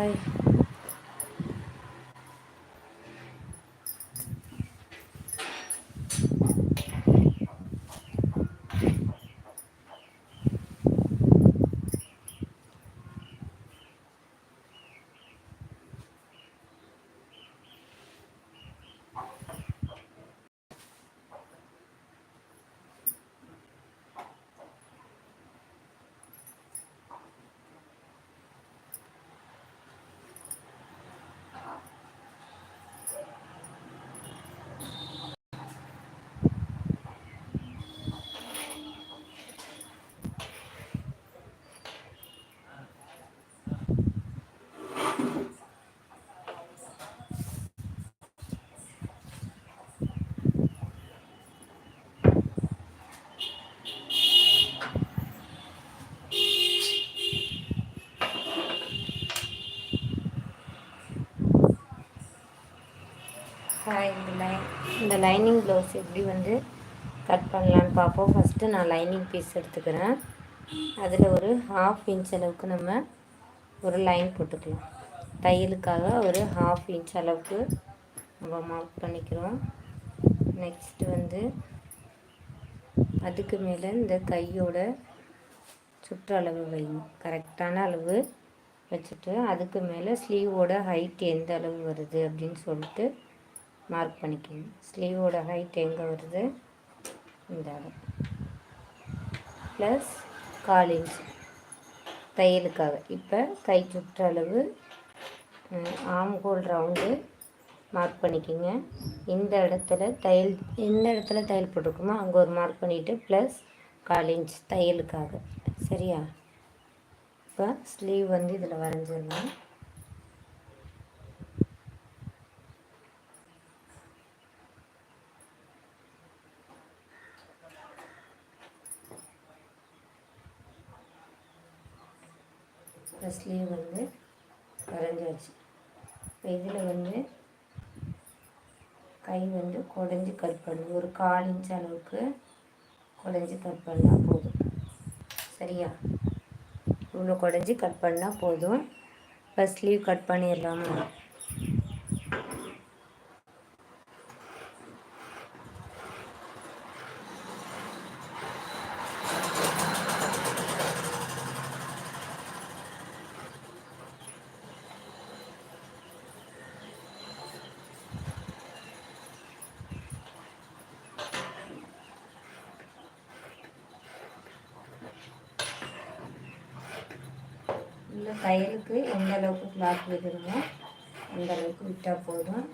Hi hi இந்த line இந்த lining blouse எப்படி வந்து கட் பண்ணலான்னு பார்ப்போம். ஃபஸ்ட்டு நான் லைனிங் பீஸ் எடுத்துக்கிறேன். அதில் ஒரு ஹாஃப் இன்ச் அளவுக்கு நம்ம ஒரு லைன் போட்டுக்கலாம். தையலுக்காக ஒரு ஹாஃப் இன்ச் அளவுக்கு நம்ம மார்க் பண்ணிக்கிறோம். நெக்ஸ்ட்டு வந்து அதுக்கு மேலே இந்த கையோட சுற்றளவு வைங்க கரெக்டான அளவு வச்சுட்டு அதுக்கு மேலே ஸ்லீவோட ஹைட் எந்த அளவு வருது அப்படின்னு சொல்லிட்டு மார்க் பண்ணிக்கோங்க. ஸ்லீவோட ஹைட் எங்கே வருது? இந்த இடம் ப்ளஸ் கால் இன்ச் தையலுக்காக. இப்போ கை சுற்றளவு ஆம் ஹோல் ரவுண்டு மார்க் பண்ணிக்கோங்க. இந்த இடத்துல தையல் எந்த இடத்துல தையல் போட்டிருக்குமோ அங்கே ஒரு மார்க் பண்ணிவிட்டு ப்ளஸ் கால் இன்ச் தையலுக்காக. சரியா? இப்போ ஸ்லீவ் வந்து இதில் வரைஞ்சிடலாம் ஸ்லீவ் வந்து வரைஞ்சாச்சு இப்போ இதில் வந்து கை வந்து குடஞ்சி கட் பண்ணணும் ஒரு கால் இன்ச் அளவுக்கு குடஞ்சி கட் பண்ணால் போதும். சரியா? இவ்வளோ குடஞ்சி கட் பண்ணால் போதும். இப்போ ஸ்லீவ் கட் பண்ணிடலாமா இந்த தையலுக்கு எந்த அளவுக்கு கிளாத் விடுறோமோ அந்த அளவுக்கு விட்டால் போதும்.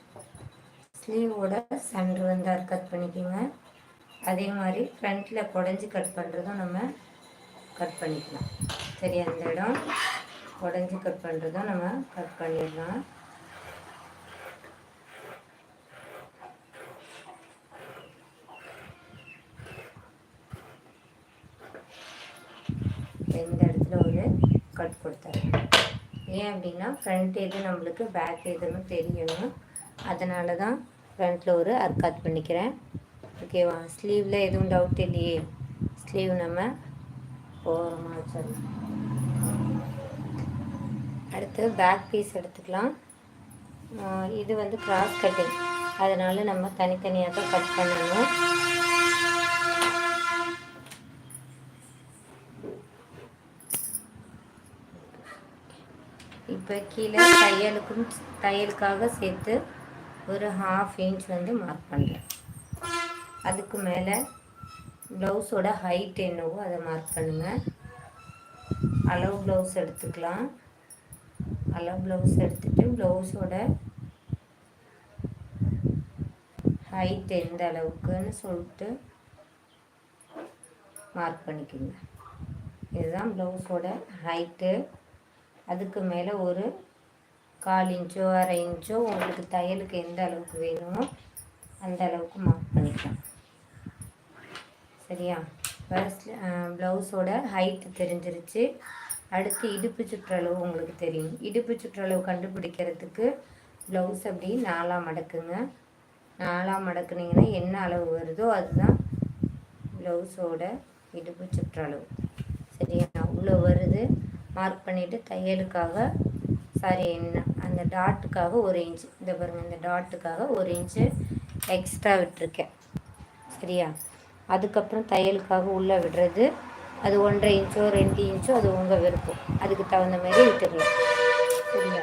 ஸ்லீவோட சென்டர் வந்து அது கட் பண்ணிக்கோங்க. அதே மாதிரி ஃப்ரண்ட்டில் குடஞ்சி கட் பண்ணுறதும் நம்ம கட் பண்ணிக்கலாம். சரி அந்த இடம் குடஞ்சி கட் பண்ணுறதும் நம்ம கட் பண்ணிடலாம். இந்த இடத்துல ஒரு கட் கொடுத்தாரு ஏன் அப்படின்னா ஃப்ரண்ட் எது நம்மளுக்கு பேக் எதுன்னு தெரியணும். அதனால தான் ஃப்ரண்ட்டில் ஒரு அர்க்காத் பண்ணிக்கிறேன். ஓகேவா ஸ்லீவில் எதுவும் டவுட் இல்லையே. ஸ்லீவ் நம்ம ஓரமாக வச்சிடலாம் அடுத்து பேக் பீஸ் எடுத்துக்கலாம். இது வந்து கிராஸ் கட்டிங் அதனால் நம்ம தனித்தனியாக தான் கட் பண்ணணும். இப்போ கீழே தையலுக்கும் தையலுக்காக சேர்த்து ஒரு ஹாஃப் இன்ச் வந்து மார்க் பண்ணுறேன் அதுக்கு மேலே ப்ளவுஸோட ஹைட் என்னவோ அதை மார்க் பண்ணுங்கள் அளவு ப்ளவுஸ் எடுத்துக்கலாம். அளவு ப்ளவுஸ் எடுத்துகிட்டு ப்ளவுஸோட ஹைட் எந்த அளவுக்குன்னு சொல்லிட்டு மார்க் பண்ணிக்கோங்க. இதுதான் ப்ளவுஸோட ஹைட்டு அதுக்கு மேலே ஒரு கால் இன்ச்சோ அரை இன்ச்சோ உங்களுக்கு தையலுக்கு எந்த அளவுக்கு வேணுமோ அந்த அளவுக்கு மார்க் பண்ணிக்கலாம். சரியா? ஃபர்ஸ்ட் ப்ளவுஸோட ஹைட்டு தெரிஞ்சிருச்சு. அடுத்து இடுப்பு சுற்றளவு உங்களுக்கு தெரியும். இடுப்பு சுற்றளவு கண்டுபிடிக்கிறதுக்கு ப்ளவுஸ் அப்படி நாலாக மடக்குங்க. நாலாக மடக்குனிங்கன்னா என்ன அளவு வருதோ அதுதான் ப்ளவுஸோட இடுப்பு சுற்றளவு. சரியா? அவ்வளோ வருது. மார்க் பண்ணிவிட்டு தையலுக்காக சாரி என்ன அந்த டாட்டுக்காக ஒரு இன்ச்சு இந்த பாருங்கள் இந்த டாட்டுக்காக ஒரு இன்ச்சு எக்ஸ்ட்ரா விட்டுருக்கேன். சரியா? அதுக்கப்புறம் தையலுக்காக உள்ளே விடுறது. அது ஒன்றரை இன்ச்சோ ரெண்டு இன்ச்சோ அது உங்கள் விருப்பம். அதுக்கு தகுந்த மாதிரி விட்டுக்கலாம். சரியா?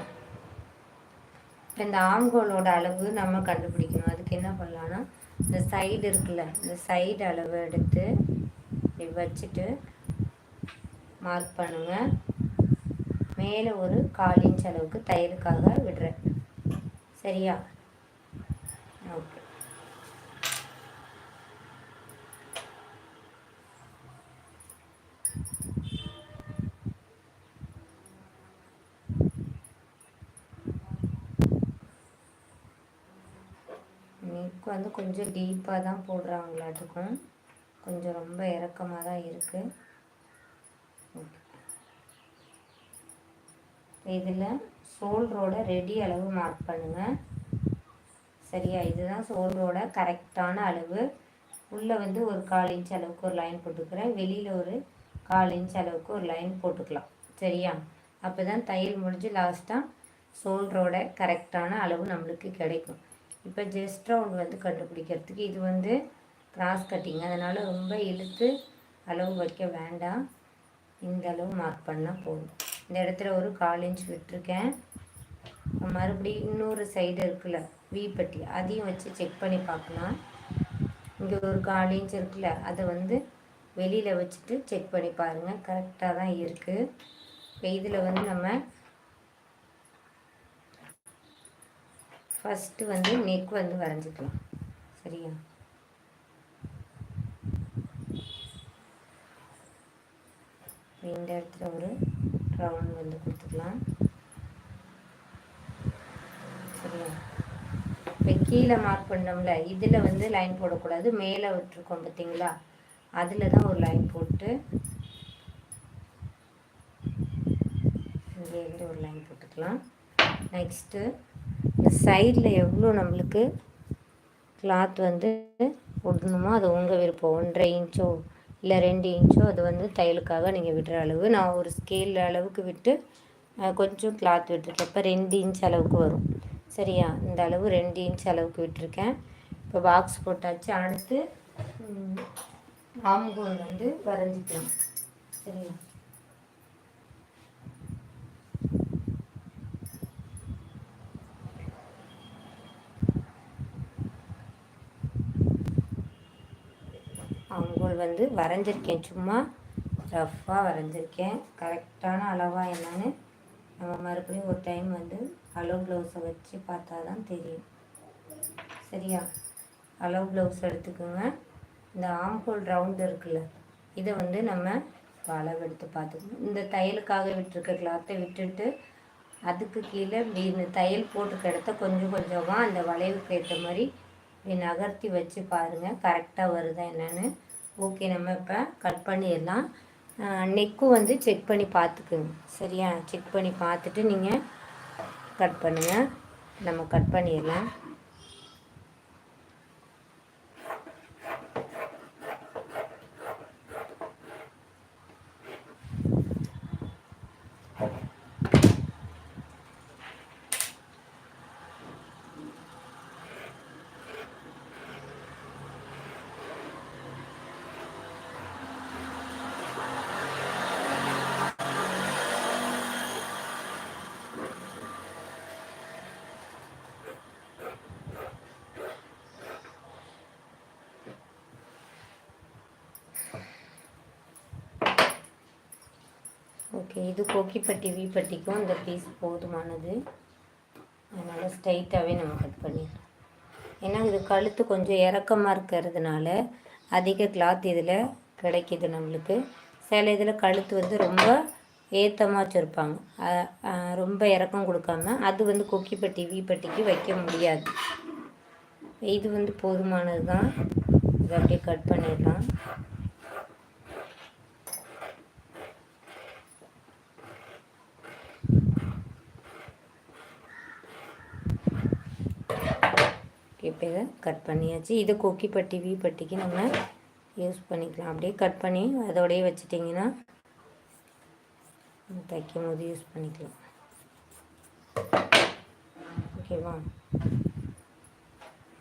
இந்த ஆம்கோலோட அளவு நம்ம கண்டுபிடிக்கணும். அதுக்கு என்ன பண்ணலான்னா இந்த சைடு இருக்குல்ல இந்த சைடு அளவு எடுத்து இப்படி வச்சுட்டு மார்க் பண்ணுங்கள் மேலே ஒரு கால் இன்ச் அளவுக்கு தையலுக்காக விடுறேன். சரியா? ஓகே. நெக் வந்து கொஞ்சம் டீப்பாக தான் போடுறாங்களாட்டுக்கும். கொஞ்சம் ரொம்ப இறக்கமாக தான் இருக்குது ஓகே. இதில் ஷோல்டரோட ரெடி அளவு மார்க் பண்ணுங்கள் சரியா? இதுதான் ஷோல்டரோட கரெக்டான அளவு. உள்ளே வந்து ஒரு கால் இன்ச் அளவுக்கு ஒரு லைன் போட்டுக்கிறேன். வெளியில் ஒரு கால் இன்ச் அளவுக்கு ஒரு லைன் போட்டுக்கலாம். சரியா? அப்போ தான் தையல் முடிஞ்சு லாஸ்ட்டாக ஷோல்டரோட கரெக்டான அளவு நம்மளுக்கு கிடைக்கும். இப்போ ஜெஸ்ட் ரவுண்ட் வந்து கண்டுபிடிக்கிறதுக்கு இது வந்து கிராஸ் கட்டிங் அதனால் ரொம்ப இழுத்து அளவு வைக்க வேண்டாம். இந்த அளவு மார்க் பண்ணால் போதும். இந்த இடத்துல ஒரு கால் இன்ச் விட்டுருக்கேன். மறுபடியும் இன்னொரு சைடு இருக்குல்ல வீப்பட்டி அதையும் வச்சு செக் பண்ணி பார்க்கலாம் இங்கே ஒரு கால் இன்ச் இருக்குல்ல அதை வந்து வெளியில் வச்சுட்டு செக் பண்ணி பாருங்கள் கரெக்டாக தான் இருக்குது இப்போ இதில் வந்து நம்ம ஃபஸ்ட்டு வந்து நெக் வந்து வரைஞ்சிக்கலாம். சரியா? இந்த இடத்துல ஒரு ரவுண்ட் வந்து கொடுத்துக்கலாம். சரியா? இப்போ கீழே மார்க் பண்ணோம்ல இதில் வந்து லைன் போடக்கூடாது. மேலே விட்டுருக்கோம் பார்த்தீங்களா? அதில் தான் ஒரு லைன் போட்டு இங்கேருந்து ஒரு லைன் போட்டுக்கலாம். நெக்ஸ்ட்டு இந்த சைடில் எவ்வளோ நம்மளுக்கு கிளாத் வந்து விடணுமோ அது உங்கள் விருப்பம். ஒன்றரை இன்ச்சோ இல்லை ரெண்டு இன்ச்சோ அது வந்து தையலுக்காக நீங்கள் விடுற அளவு. நான் ஒரு ஸ்கேல் அளவுக்கு விட்டு கொஞ்சம் கிளாத் விட்டுருக்கேன் இப்போ ரெண்டு இன்ச் அளவுக்கு வரும். சரியா? இந்த அளவு ரெண்டு இன்ச் அளவுக்கு விட்டுருக்கேன். இப்போ பாக்ஸ் போட்டாச்சு. அடுத்து ஆம்கோல் வந்து வரைஞ்சிக்கலாம் சரியா? ஆம்கோல் வந்து வரைஞ்சிருக்கேன். சும்மா ரஃப்பாக வரைஞ்சிருக்கேன். கரெக்டான அளவாக என்னன்னு நம்ம மறுபடியும் ஒரு டைம் வந்து அலோ ப்ளவுஸை வச்சு பார்த்தா தான் தெரியும். சரியா? அலோ ப்ளவுஸ் எடுத்துக்கோங்க. இந்த ஆம்ஹோல் ரவுண்ட் இருக்குல்ல இதை வந்து நம்ம அளவு எடுத்து பார்த்துக்கணும். இந்த தையலுக்காக விட்டுருக்க கிளாத்தை விட்டுட்டு அதுக்கு கீழே இப்படி தையல் போட்டுக்க இடத்த கொஞ்சம் கொஞ்சமாக அந்த வளைவுக்கு ஏற்ற மாதிரி இப்படி நகர்த்தி வச்சு பாருங்கள் கரெக்டாக வருதா என்னென்னு ஓகே நம்ம இப்போ கட் பண்ணிடலாம். நெக்கும் வந்து செக் பண்ணி பார்த்துக்குங்க. சரியா? செக் பண்ணி பார்த்துட்டு நீங்கள் கட் பண்ணுங்கள் நம்ம கட் பண்ணிடலாம் ஓகே இது கொக்கிப்பட்டி வீப்பட்டிக்கும் இந்த பீஸ் போதுமானது. அதனால் ஸ்ட்ரைட்டாகவே நம்ம கட் பண்ணிடலாம். ஏன்னா இது கழுத்து கொஞ்சம் இறக்கமாக இருக்கிறதுனால அதிக கிளாத் இதில் கிடைக்கிது நம்மளுக்கு. சில இதில் கழுத்து வந்து ரொம்ப ஏத்தமாக வச்சுருப்பாங்க. ரொம்ப இறக்கம் கொடுக்காம அது வந்து கொக்கிப்பட்டி வீப்பட்டிக்கு வைக்க முடியாது. இது வந்து போதுமானது தான் இதை அப்படியே கட் பண்ணிடலாம். இப்போ இதை கட் பண்ணியாச்சு. இது கொக்கிப்பட்டி வீ பட்டிக்கு நம்ம யூஸ் பண்ணிக்கலாம். அப்படியே கட் பண்ணி அதோடய வச்சிட்டிங்கன்னா தைக்கும் போது யூஸ் பண்ணிக்கலாம். ஓகேவா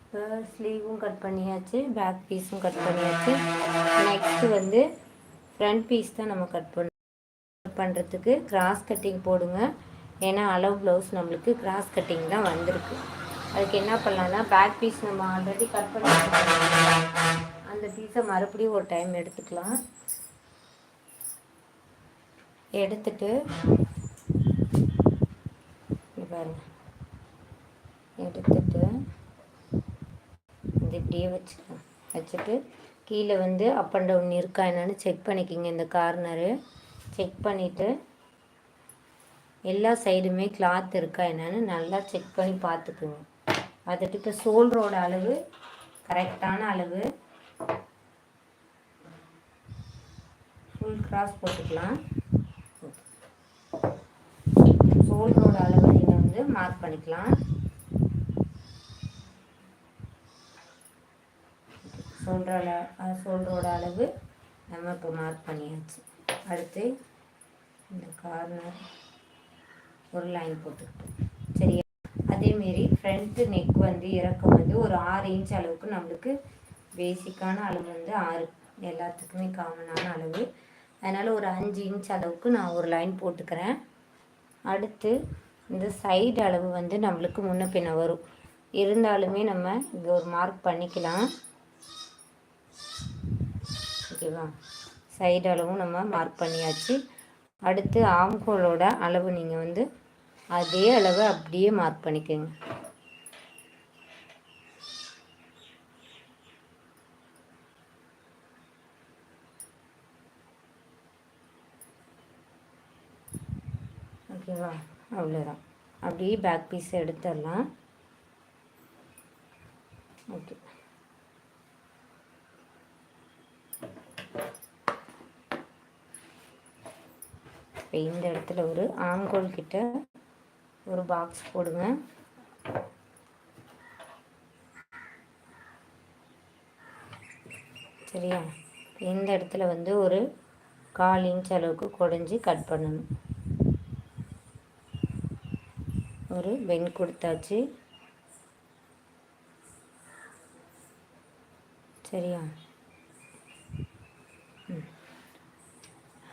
இப்போ ஸ்லீவும் கட் பண்ணியாச்சு. பேக் பீஸும் கட் பண்ணியாச்சு. நெக்ஸ்ட்டு வந்து ஃப்ரண்ட் பீஸ் தான் நம்ம கட் பண்ண பண்ணுறதுக்கு கிராஸ் கட்டிங் போடுங்க. ஏன்னா அளவு ப்ளவுஸ் நம்மளுக்கு கிராஸ் கட்டிங் தான் வந்திருக்கு. அதுக்கு என்ன பண்ணலான்னா பேக் பீஸ் நம்ம ஆல்ரெடி கட் பண்ணி அந்த பீஸை மறுபடியும் ஒரு டைம் எடுத்துக்கலாம். எடுத்துட்டு பாருங்க. எடுத்துட்டு இது இப்படியே வச்சுக்கலாம். வச்சுட்டு கீழே வந்து அப் அண்ட் டவுன் இருக்கா என்னென்னு செக் பண்ணிக்கிங்க இந்த கார்னரு செக் பண்ணிவிட்டு எல்லா சைடுமே கிளாத் இருக்கா என்னென்னு நல்லா செக் பண்ணி பார்த்துக்குங்க. பார்த்துட்டு இப்போ சோல்ரோட அளவு கரெக்டான அளவு. ஃபுல் கிராஸ் போட்டுக்கலாம். சோல்ரோட அளவு நீங்கள் வந்து மார்க் பண்ணிக்கலாம். சோல்ரோட சோல்ரோட அளவு நம்ம இப்போ மார்க் பண்ணியாச்சு. அடுத்து இந்த கார்னர் ஒரு லைன் போட்டுக்கிட்டோம் அதேமாரி ஃப்ரண்ட்டு நெக் வந்து இறக்கம் வந்து ஒரு ஆறு இன்ச் அளவுக்கு நம்மளுக்கு பேசிக்கான அளவு வந்து ஆறு. எல்லாத்துக்குமே காமனான அளவு. அதனால் ஒரு அஞ்சு இன்ச் அளவுக்கு நான் ஒரு லைன் போட்டுக்கிறேன். அடுத்து இந்த சைடு அளவு வந்து நம்மளுக்கு முன்ன பின்ன வரும். இருந்தாலுமே நம்ம இங்கே ஒரு மார்க் பண்ணிக்கலாம். ஓகேவா? சைடு அளவும் நம்ம மார்க் பண்ணியாச்சு. அடுத்து ஆம்கோலோட அளவு நீங்கள் வந்து அதே அளவு அப்படியே மார்க் பண்ணிக்கோங்க. ஓகேவா அவ்வளோதான் அப்படியே பேக் பீஸ் எடுத்துடலாம். ஓகே இப்போ இந்த இடத்துல ஒரு ஆங்கோல் கிட்ட ஒரு பாக்ஸ் போடுங்க. சரியா? இந்த இடத்துல வந்து ஒரு கால் இன்ச் அளவுக்கு குடைஞ்சி கட் பண்ணணும். ஒரு பென் கொடுத்தாச்சு. சரியா?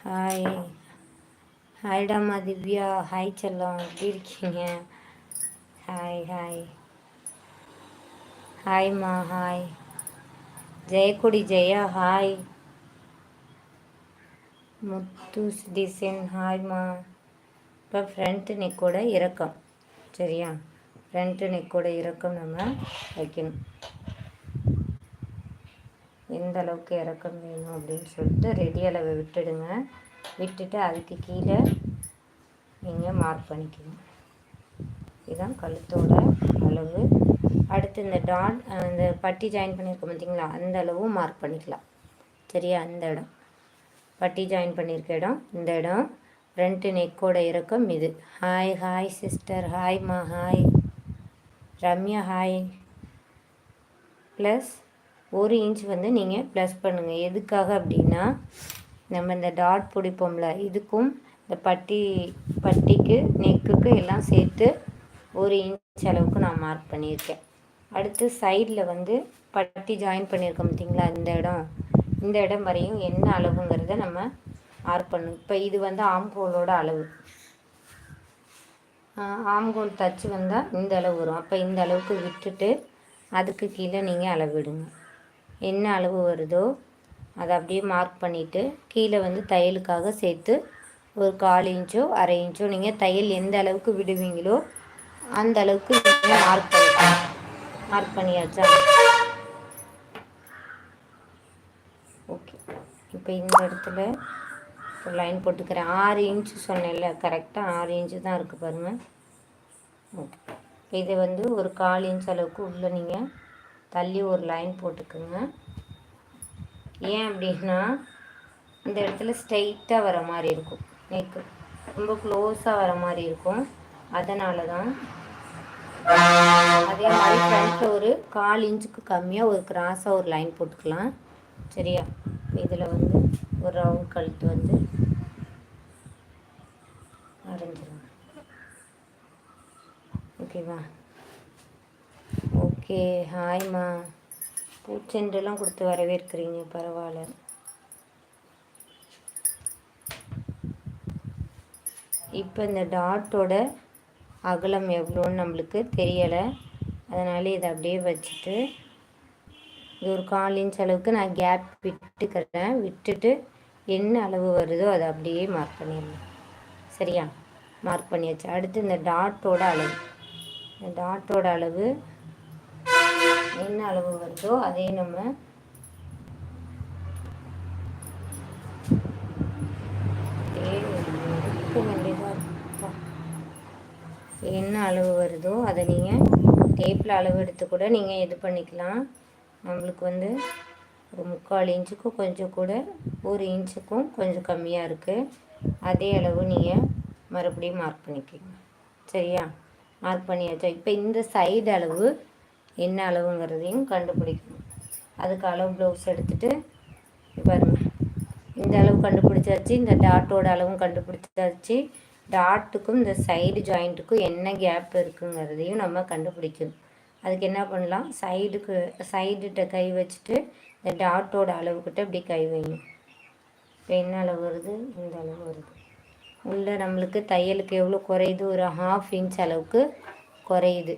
ஹாய் ஹாய்டாமா திவ்யா ஹாய் செல்லம் எப்படி இருக்கீங்க? Hi hi ஹாய்மா hi Jayakudi Jaya hi Muthu design ஹாய்மா இப்போ ஃப்ரண்ட் நெக்கோட இறக்கம். சரியா? ஃப்ரண்ட்டு நெக்கோட இறக்கம் நம்ம வைக்கணும். எந்த அளவுக்கு இறக்கம் வேணும் அப்படின்னு சொல்லிட்டு ரெடி அளவை விட்டுடுங்க. விட்டுட்டு அதுக்கு கீழே நீங்கள் மார்க் பண்ணிக்கணும். இதுதான் கழுத்தோட அளவு. அடுத்து இந்த டாட் இந்த பட்டி ஜாயின் பண்ணியிருக்கோம் பார்த்தீங்களா அந்த அளவும் மார்க் பண்ணிக்கலாம். சரியா? அந்த இடம். பட்டி ஜாயின் பண்ணியிருக்க இடம் இந்த இடம். ஃப்ரண்ட்டு நெக்கோட இறக்கம் இது. ஹாய் ஹாய் சிஸ்டர் ஹாய்மா ஹாய் ரம்யா ஹாய் ப்ளஸ் ஒரு இன்ச் வந்து நீங்கள் ப்ளஸ் பண்ணுங்கள் எதுக்காக அப்படின்னா நம்ம இந்த டாட் பிடிப்போம்ல இதுக்கும் இந்த பட்டி பட்டிக்கு நெக்குக்கு எல்லாம் சேர்த்து ஒரு இன்ச் அளவுக்கு நான் மார்க் பண்ணியிருக்கேன். அடுத்து சைடில் வந்து பட்டி ஜாயின் பண்ணியிருக்கோம் பார்த்தீங்களா இந்த இடம். இந்த இடம் வரையும் என்ன அளவுங்கிறத நம்ம மார்க் பண்ணும் இப்போ இது வந்து ஆம்கோலோட அளவு. ஆம்கோல் தச்சு வந்தால் இந்த அளவு வரும். அப்போ இந்த அளவுக்கு விட்டுட்டு அதுக்கு கீழே நீங்கள் அளவிடுங்க. என்ன அளவு வருதோ அதை அப்படியே மார்க் பண்ணிவிட்டு கீழே வந்து தையலுக்காக சேர்த்து ஒரு கால் இன்ச்சோ அரை இன்ச்சோ நீங்கள் தையல் எந்த அளவுக்கு விடுவீங்களோ அந்த அளவுக்கு நீங்கள் மார்க் பண்ணி மார்க் பண்ணியாச்சா? ஓகே இப்போ இந்த இடத்துல ஒரு லைன் போட்டுக்கிறேன். ஆறு இன்ச்சு சொன்னேன்ல கரெக்டாக ஆறு இன்ச்சு தான் இருக்குது பாருங்கள் ஓகே இதை வந்து ஒரு கால் இன்ச் அளவுக்கு உள்ளே நீங்கள் தள்ளி ஒரு லைன் போட்டுக்குங்க. ஏன் அப்படின்னா இந்த இடத்துல ஸ்ட்ரைட்டாக வர மாதிரி இருக்கும். நெக்கு ரொம்ப க்ளோஸாக வர மாதிரி இருக்கும். அதனால தான் அதே மாதிரி ஃப்ரண்ட்டில் ஒரு கால் இன்ச்சுக்கு கம்மியாக ஒரு கிராஸாக ஒரு லைன் போட்டுக்கலாம். சரியா? இதில் வந்து ஒரு ரவுண்ட் கழுத்து வந்து வரைஞ்சிருங்க ஓகேவா ஓகே ஹாய்மா பூச்செண்டெல்லாம் கொடுத்து வரவேற்கிறீங்க பரவாயில்ல. இப்போ இந்த டாட்டோட அகலம் எவ்வளோன்னு நம்மளுக்கு தெரியலை. அதனால் இதை அப்படியே வச்சுட்டு இது ஒரு கால் இன்ச் அளவுக்கு நான் கேப் விட்டுக்கிறேன். விட்டுட்டு என்ன அளவு வருதோ அதை அப்படியே மார்க் பண்ணிடலாம் சரியா? மார்க் பண்ணியாச்சு. அடுத்து இந்த டாட்டோட அளவு. இந்த டாட்டோட அளவு என்ன அளவு வருதோ அதே நம்ம என்ன அளவு வருதோ அதை நீங்கள் டேப்பில் அளவு எடுத்து கூட நீங்கள் இது பண்ணிக்கலாம். நம்மளுக்கு வந்து ஒரு முக்கால் இன்ச்சுக்கும் கொஞ்சம் கூட ஒரு இன்ச்சுக்கும் கொஞ்சம் கம்மியாக இருக்குது அதே அளவு நீங்கள் மறுபடியும் மார்க் பண்ணிக்கோங்க. சரியா? மார்க் பண்ணியாச்சா? இப்போ இந்த சைடு அளவு என்ன அளவுங்கிறதையும் கண்டுபிடிக்கணும். அதுக்கு அளவு ப்ளவுஸ் எடுத்துகிட்டு பாருங்கள் இந்த அளவு கண்டுபிடிச்சாச்சு இந்த டாட்டோட அளவும் கண்டுபிடிச்சாச்சு. டாட்டுக்கும் இந்த சைடு ஜாயிண்ட்டுக்கும் என்ன கேப் இருக்குங்கிறதையும் நம்ம கண்டுபிடிக்கணும். அதுக்கு என்ன பண்ணலாம்? சைடுக்கு சைடுகிட்ட கை வச்சுட்டு இந்த டாட்டோட அளவுக்கிட்ட இப்படி கை வைங்க இப்போ என்ன அளவு வருது? இந்த அளவு வருது. உள்ளே நம்மளுக்கு தையலுக்கு எவ்வளோ குறையுது? ஒரு ஹாஃப் இன்ச் அளவுக்கு குறையுது.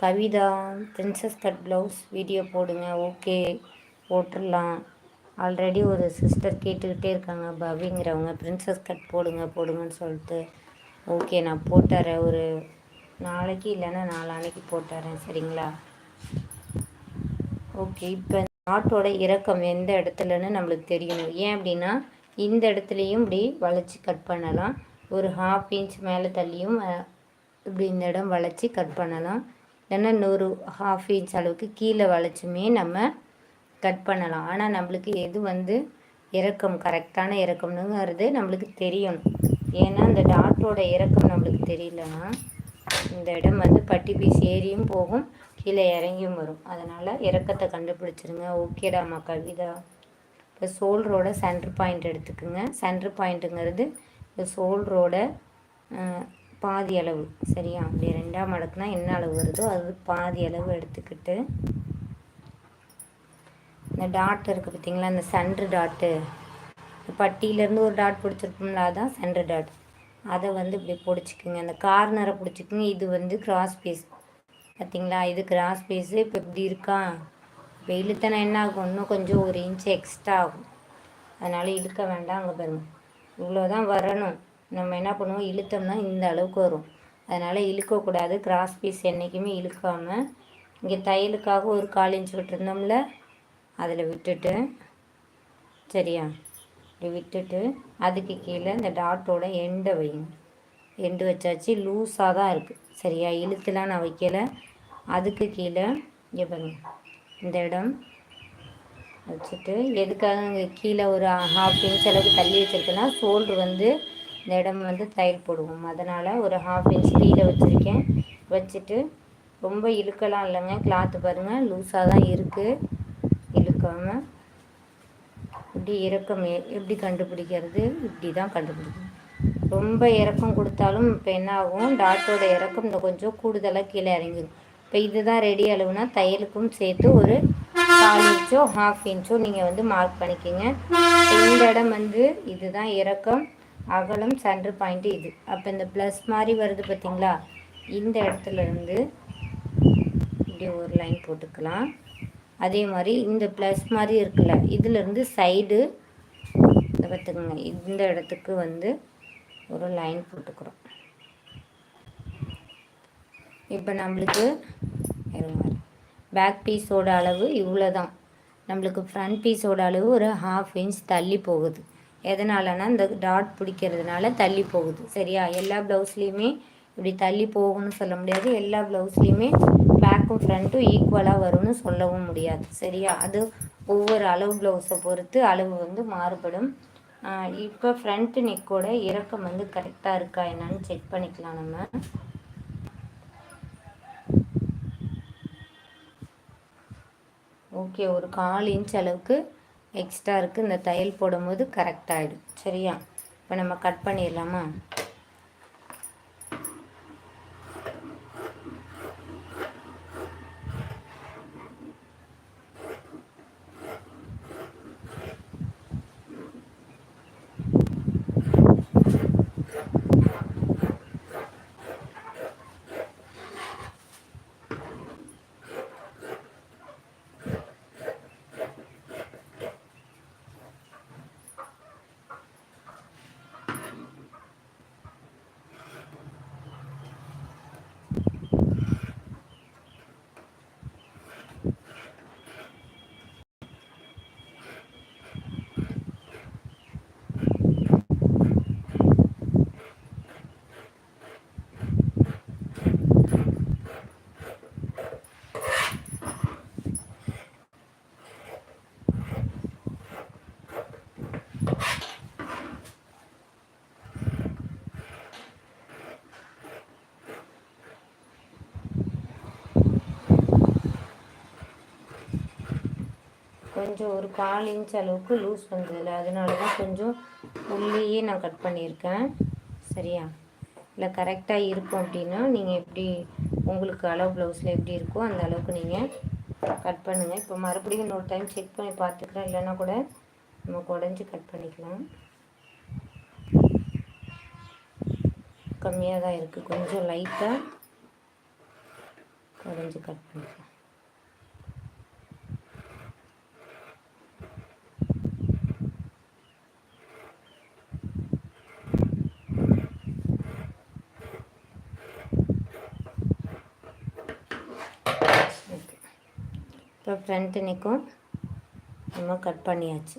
Kavitha princess cut blouse video போடுங்க. ஓகே போட்டுடலாம். ஆல்ரெடி ஒரு சிஸ்டர் கேட்டுக்கிட்டே இருக்காங்க. பவிங்கிறவங்க பிரின்சஸ் கட் போடுங்க போடுங்கன்னு சொல்லிட்டு. ஓகே நான் போட்டுறேன். ஒரு நாளைக்கு இல்லைன்னா நாளானைக்கு போட்டுறேன். சரிங்களா? ஓகே இப்போ நாட்டோட இறக்கம் எந்த இடத்துலன்னு நம்மளுக்கு தெரியணும். ஏன் அப்படின்னா இந்த இடத்துலையும் இப்படி வளைச்சி கட் பண்ணலாம். ஒரு ஹாஃப் இன்ச் மேலே தள்ளியும் இப்படி இந்த இடம் வளைச்சி கட் பண்ணலாம். இல்லைன்னா இன்னொரு ஹாஃப் இன்ச் அளவுக்கு கீழே வளைச்சுமே நம்ம கட் பண்ணலாம். ஆனால் நம்மளுக்கு எது வந்து இறக்கம் கரெக்டான இறக்கம்னுங்கிறது நம்மளுக்கு தெரியணும். ஏன்னா அந்த டாட்டோட இறக்கம் நம்மளுக்கு தெரியலன்னா இந்த இடம் வந்து பட்டி பீஸ் ஏறியும் போகும் கீழே இறங்கியும் வரும். அதனால் இறக்கத்தை கண்டுபிடிச்சிருங்க. ஓகேடாமா கவிதா. இப்போ சோல்ரோட சென்ட்ரு பாயிண்ட் எடுத்துக்கோங்க. சென்ட்ரு பாயிண்ட்டுங்கிறது இந்த சோல்ரோட பாதி அளவு. சரியா? அப்படி ரெண்டாம் மடக்குனா என்ன அளவு வருதோ அது பாதி அளவு எடுத்துக்கிட்டு இந்த டாட் இருக்குது பார்த்தீங்களா இந்த சென்ட்ரு டாட்டு பட்டியிலேருந்து ஒரு டாட் பிடிச்சிருப்போம்ல அதான் சென்ட்ரு டாட் அதை வந்து இப்படி பிடிச்சிக்குங்க. அந்த கார்னரை பிடிச்சிக்குங்க. இது வந்து கிராஸ் பீஸ் பார்த்தீங்களா இது கிராஸ் பீஸு இப்போ இப்படி இருக்கா? இப்போ இழுத்தனா என்ன ஆகும்? இன்னும் கொஞ்சம் ஒரு இன்ச் எக்ஸ்ட்ரா ஆகும். அதனால் இழுக்க வேண்டாம் அங்கே பாருங்க. இவ்வளோ தான் வரணும். நம்ம என்ன பண்ணுவோம்? இழுத்தோம்னா இந்த அளவுக்கு வரும். அதனால் இழுக்கக்கூடாது. கிராஸ் பீஸ் என்றைக்குமே இழுக்காமல் இங்கே தையலுக்காக ஒரு கால் இன்ச்சு விட்டுருந்தோம்ல அதில் விட்டுட்டு சரியா? இப்படி விட்டுட்டு அதுக்கு கீழே இந்த டாட்டோட எண்டை வைங்க. எண்டு வச்சாச்சு. லூஸாக தான் இருக்குது சரியா? இழுத்துலாம் நான் வைக்கலை. அதுக்கு கீழே இங்கே பாருங்க. இந்த இடம் வச்சுட்டு எதுக்காக இங்கே கீழே ஒரு ஹாஃப் இன்ச் அளவுக்கு தள்ளி வச்சுருக்கேன்னா ஷோல்ட்ரு வந்து இந்த இடம் வந்து தையல் போடுவோம். அதனால் ஒரு ஹாஃப் இன்ச் கீழே வச்சுருக்கேன். வச்சுட்டு ரொம்ப இழுக்கலாம் இல்லைங்க. கிளாத்து பாருங்கள் லூஸாக தான் இருக்குது இழுக்காமல் இப்படி இறக்கம் எப்படி கண்டுபிடிக்கிறது? இப்படி தான் கண்டுபிடிக்கணும். ரொம்ப இறக்கம் கொடுத்தாலும் இப்போ என்ன ஆகும்? டாட்டோட இறக்கம் இந்த கொஞ்சம் கூடுதலாக கீழே இறங்கிடும் இப்போ இதுதான் ரெடி அளவுனா தையலுக்கும் சேர்த்து ஒரு கால் இன்ச்சோ ஹாஃப் இன்ச்சோ நீங்கள் வந்து மார்க் பண்ணிக்கோங்க. இந்த இடம் வந்து இதுதான் இறக்கம். அகலம் சென்டர் பாயிண்ட்டு இது. அப்போ இந்த ப்ளஸ் மாதிரி வருது பார்த்தீங்களா இந்த இடத்துல இருந்து இப்படி ஒரு லைன் போட்டுக்கலாம். அதே மாதிரி இந்த ப்ளஸ் மாதிரி இருக்குல்ல இதிலேருந்து சைடு இதை பார்த்துக்கோங்க இந்த இடத்துக்கு வந்து ஒரு லைன் போட்டுக்கிறோம். இப்போ நம்மளுக்கு பேக் பீஸோட அளவு இவ்வளோ தான் நம்மளுக்கு ஃப்ரண்ட் பீஸோட அளவு ஒரு ஹாஃப் இன்ச் தள்ளி போகுது. எதனாலனா இந்த டாட் பிடிக்கிறதுனால தள்ளி போகுது. சரியா? எல்லா ப்ளவுஸ்லேயுமே இப்படி தள்ளி போகும்னு சொல்ல முடியாது. எல்லா ப்ளவுஸ்லேயுமே பேக்கும் ஃப்ரண்ட்டும் ஈக்குவலாக வரும்னு சொல்லவும் முடியாது. சரியா? அது ஒவ்வொரு அளவு ப்ளவுஸை பொறுத்து அளவு வந்து மாறுபடும். இப்போ ஃப்ரண்ட்டு நெக்கோட இறக்கம் வந்து கரெக்டாக இருக்கா என்னன்னு செக் பண்ணிக்கலாம் நம்ம. ஓகே ஒரு கால் இன்ச் அளவுக்கு எக்ஸ்ட்ரா இருக்குது இந்த தையல் போடும்போது கரெக்டாகிடும் சரியா? இப்போ நம்ம கட் பண்ணிடலாமா? கொஞ்சம் ஒரு கால் இன்ச் அளவுக்கு லூஸ் வந்ததில்ல அதனால தான் கொஞ்சம் உள்ளேயே நான் கட் பண்ணியிருக்கேன். சரியா? இல்லை கரெக்டாக இருக்கும் அப்படின்னா நீங்கள் எப்படி உங்களுக்கு அளவு ப்ளவுஸில் எப்படி இருக்கோ அந்த அளவுக்கு நீங்கள் கட் பண்ணுங்கள் இப்போ மறுபடியும் இன்னொரு டைம் செக் பண்ணி பார்த்துக்கிறேன். இல்லைன்னா கூட நம்ம குடஞ்சி கட் பண்ணிக்கலாம். கம்மியாக தான் இருக்குது கொஞ்சம் லைட்டாக குடஞ்சி கட் பண்ணிக்கலாம் இப்போ ஃப்ரண்ட் நிற்கும் நம்ம கட் பண்ணியாச்சு.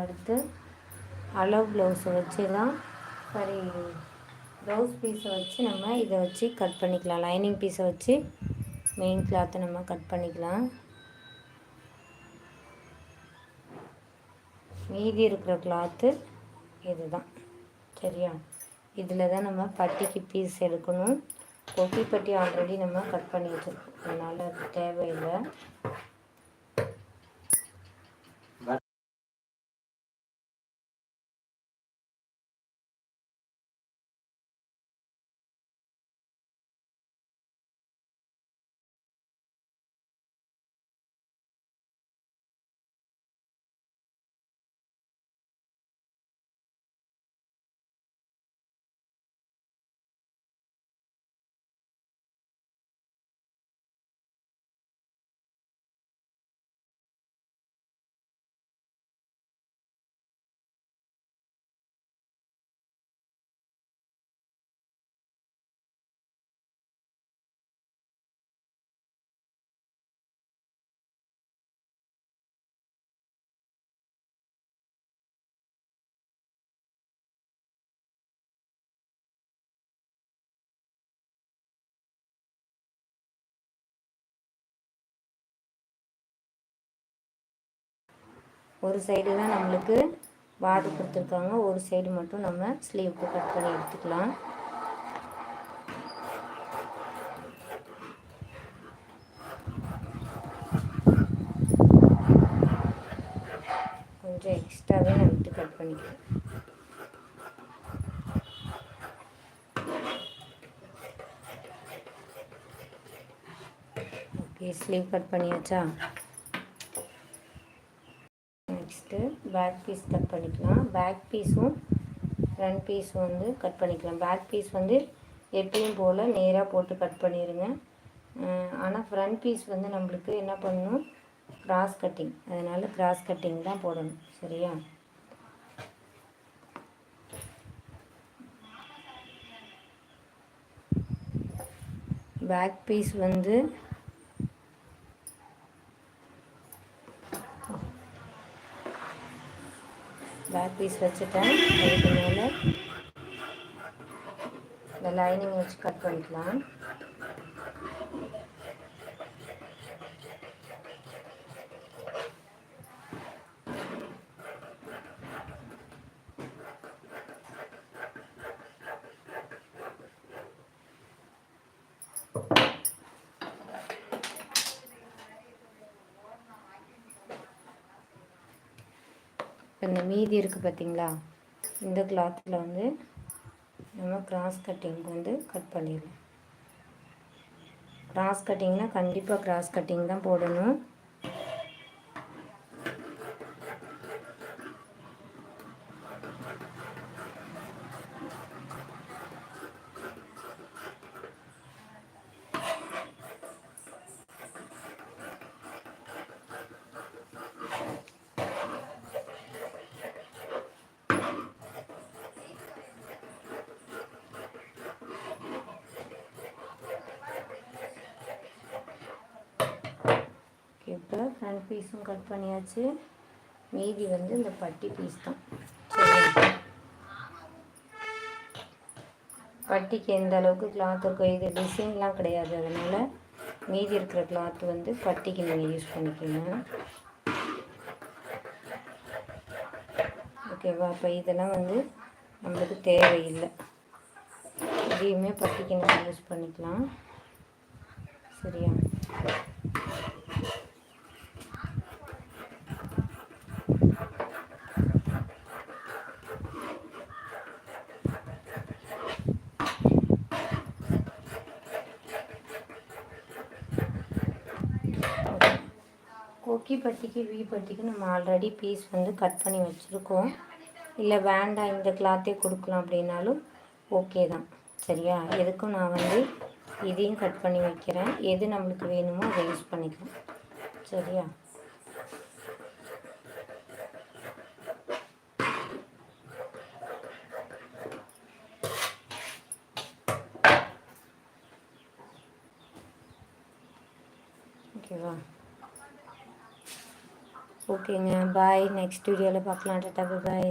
அடுத்து அளவு ப்ளவுஸை வச்சு தான் சாரி ப்ளவுஸ் பீஸை வச்சு நம்ம இதை வச்சு கட் பண்ணிக்கலாம். லைனிங் பீஸை வச்சு மெயின் கிளாத்தை நம்ம கட் பண்ணிக்கலாம். மீதி இருக்கிற கிளாத்து இதுதான். சரியா? இதில் தான் நம்ம பட்டிக்கு பீஸ் எடுக்கணும். கொக்கி பட்டி ஆல்ரெடி நம்ம கட் பண்ணி அதனால் அது தேவையில்லை. ஒரு சைடு தான் நம்மளுக்கு வாது கொடுத்துருக்காங்க. ஒரு சைடு மட்டும் நம்ம ஸ்லீவுக்கு கட் பண்ணி எடுத்துக்கலாம். கொஞ்சம் எக்ஸ்ட்ராவே நான் விட்டு கட் பண்ணிக்கலாம். ஓகே ஸ்லீவ் கட் பண்ணியாச்சா நெக்ஸ்ட்டு பேக் பீஸ் கட் பண்ணிக்கலாம். பேக் பீஸும் ஃப்ரண்ட் பீஸ் வந்து கட் பண்ணிக்கலாம். பேக் பீஸ் வந்து எப்பயும் போல் நேராக போட்டு கட் பண்ணிடுங்க ஆனால் ஃப்ரண்ட் பீஸ் வந்து நம்மளுக்கு என்ன பண்ணணும்? கிராஸ் கட்டிங் அதனால் கிராஸ் கட்டிங் தான் போடணும். சரியா? பேக் பீஸ் வந்து பேக் பீஸ் வச்சுட்டேன். அதுக்கு மேலே இந்த லைனிங் வச்சு கட் பண்ணிக்கலாம். இந்த மீதி இருக்குது பார்த்திங்களா இந்த கிளாத்தில் வந்து நம்ம கிராஸ் கட்டிங் வந்து கட் பண்ணிடலாம். கிராஸ் கட்டிங்னால் கண்டிப்பாக கிராஸ் கட்டிங் தான் போடணும். இப்போ ஃப்ரண்ட் பீஸும் கட் பண்ணியாச்சு. மீதி வந்து இந்த பட்டி பீஸ் தான். சரி பட்டிக்கு எந்த அளவுக்கு கிளாத் இருக்கும் இது டிசைன்லாம் கிடையாது. அதனால் மீதி இருக்கிற கிளாத் வந்து பட்டிக்கு நீங்கள் யூஸ் பண்ணிக்கோங்க. ஓகேவா இப்போ இதெல்லாம் வந்து நம்மளுக்கு தேவையில்லை. இதையுமே பட்டிக்கு நம்ம யூஸ் பண்ணிக்கலாம். சரியா? கொக்கி பட்டிக்கு வி பட்டிக்கு நம்ம ஆல்ரெடி பீஸ் வந்து கட் பண்ணி வச்சுருக்கோம். இல்லை வேண்டாம் இந்த கிளாத்தே கொடுக்கலாம் அப்படின்னாலும் ஓகே தான். சரியா? எதுக்கும் நான் வந்து இதையும் கட் பண்ணி வைக்கிறேன். எது நம்மளுக்கு வேணுமோ அதை யூஸ் பண்ணிக்கலாம். சரியா ஓகேவா ஓகேங்க பாய் நெக்ஸ்ட் வீடியோவில் பார்க்கலாம் டாட்டா பாய்